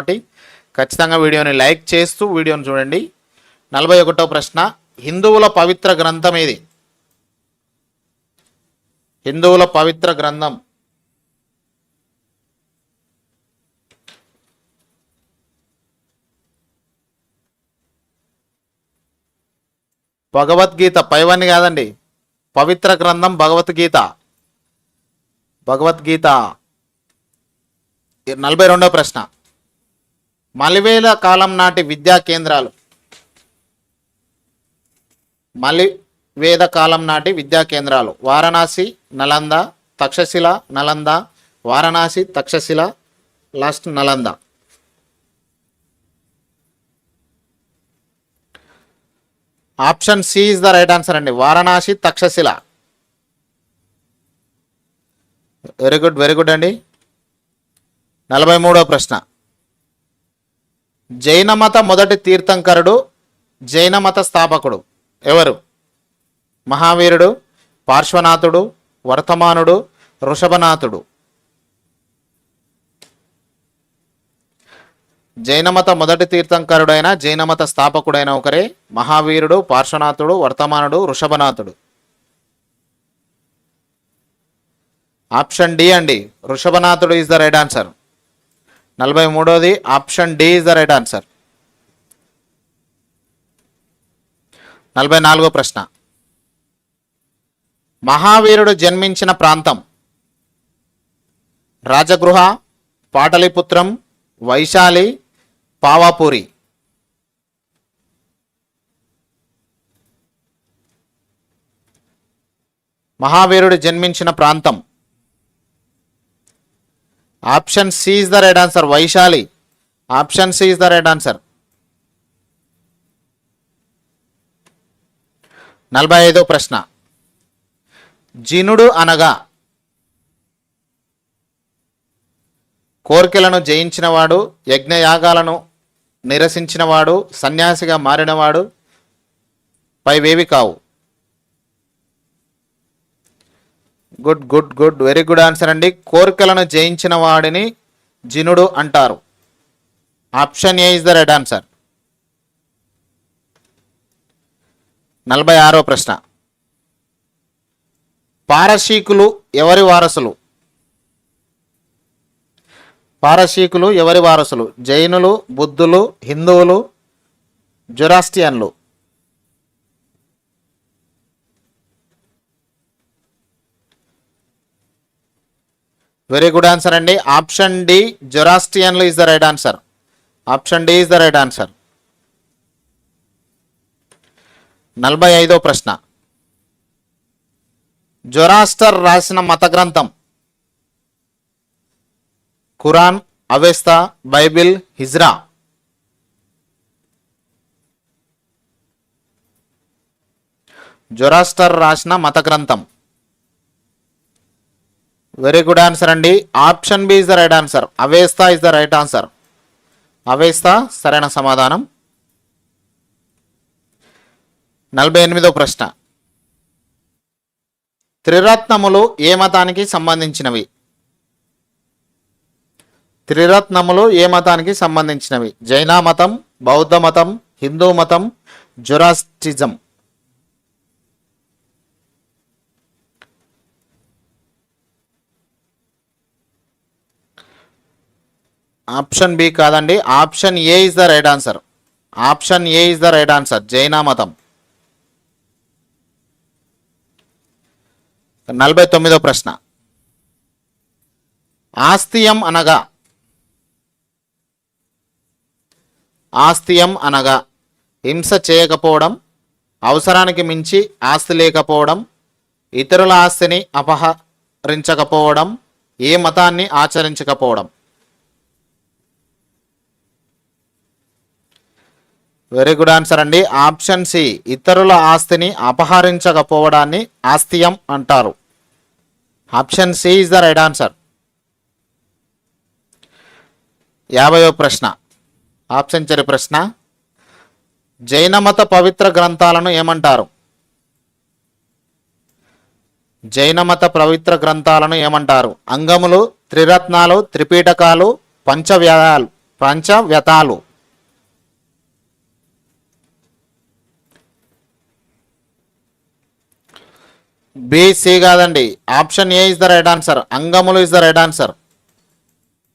కాబట్టి ఖచ్చితంగా వీడియోని లైక్ చేస్తూ వీడియోని చూడండి. నలభై ఒకటో ప్రశ్న హిందువుల పవిత్ర గ్రంథం ఏది? హిందువుల పవిత్ర గ్రంథం. భగవద్గీత పైవన్నీ కాదండి. పవిత్ర గ్రంథం భగవద్గీత. భగవద్గీత. నలభై రెండో ప్రశ్న. మలివేల కాలం నాటి విద్యా కేంద్రాలు. మలివేద కాలం నాటి విద్యా కేంద్రాలు. Varanasi Nalanda Takshashila Nalanda Varanasi Takshashila last Nalanda. Option C is the right answer అండి. Varanasi Takshashila. Very good very good అండి. నలభై మూడో ప్రశ్న. జైనమత మొదటి తీర్థంకరుడు జైన మత స్థాపకుడు ఎవరు? మహావీరుడు పార్శ్వనాథుడు వర్తమానుడు వృషభనాథుడు జైనమత మొదటి తీర్థంకరుడైన జైనమత స్థాపకుడైన ఒకరే మహావీరుడు పార్శ్వనాథుడు వర్తమానుడు ఋషభనాథుడు. ఆప్షన్ డి అండి. ఋషభనాథుడు ఈజ్ ద రైట్ ఆన్సర్. నలభై మూడోది option D is the right answer. నలభై నాలుగో ప్రశ్న. మహావీరుడు జన్మించిన ప్రాంతం. రాజగృహ పాటలిపుత్రం వైశాలి పావాపూరి. మహావీరుడు జన్మించిన ప్రాంతం. Option C is the right answer Vaishali option C is the right answer నలభై ఐదో ప్రశ్న. జినుడు అనగా కోరికలను జయించినవాడు యజ్ఞయాగాలను నిరసించినవాడు సన్యాసిగా మారినవాడు పైవేవి కావు. Good good good very good answer అండి. కోరికలను జయించిన వాడిని జినుడు అంటారు. Option A is the right answer. నలభై ఆరో ప్రశ్న. పారసీకులు ఎవరి వారసులు? పారసీకులు ఎవరి వారసులు? జైనులు బుద్ధులు హిందువులు జొరాస్టియన్లు. వెరీ గుడ్ ఆన్సర్ అండి. Option D జొరాస్టియన్లు is the right answer option D is the right answer నలభై ఐదో ప్రశ్న. జొరాస్టర్ రాసిన మత గ్రంథం. ఖురాన్ అవెస్తా బైబిల్ హిజ్రా జొరాస్టర్ రాసిన మత గ్రంథం. వెరీ గుడ్ ఆన్సర్ అండి option B is the right answer Avesta is the right answer Avesta సరైన సమాధానం. నలభై ఎనిమిదో ప్రశ్న. త్రిరత్నములు ఏ మతానికి సంబంధించినవి? త్రిరత్నములు ఏ మతానికి సంబంధించినవి? జైన మతం బౌద్ధ మతం హిందూ మతం జొరాస్టిజం ఆప్షన్ బి కాదండి. Option A is the right answer. Option A is the right answer. Jain మతం. నలభై తొమ్మిదో ప్రశ్న. ఆస్తియం అనగా. ఆస్తియం అనగా. హింస చేయకపోవడం అవసరానికి మించి ఆస్తి లేకపోవడం ఇతరుల ఆస్తిని అపహరించకపోవడం ఏ మతాన్ని ఆచరించకపోవడం. వెరీ గుడ్ ఆన్సర్ అండి. ఆప్షన్ సి ఇతరుల ఆస్తిని అపహరించకపోవడాన్ని ఆస్తియం అంటారు. Option C is the right answer యాభయో ప్రశ్న. ఆప్షన్ చెరి ప్రశ్న. జైన మత పవిత్ర గ్రంథాలను ఏమంటారు? జైన మత పవిత్ర గ్రంథాలను ఏమంటారు? అంగములు త్రిరత్నాలు త్రిపీఠకాలు పంచవ్యాయాలు పంచవ్యతాలు. బి సి కాదండి. Option A is the right answer అంగములు is the right answer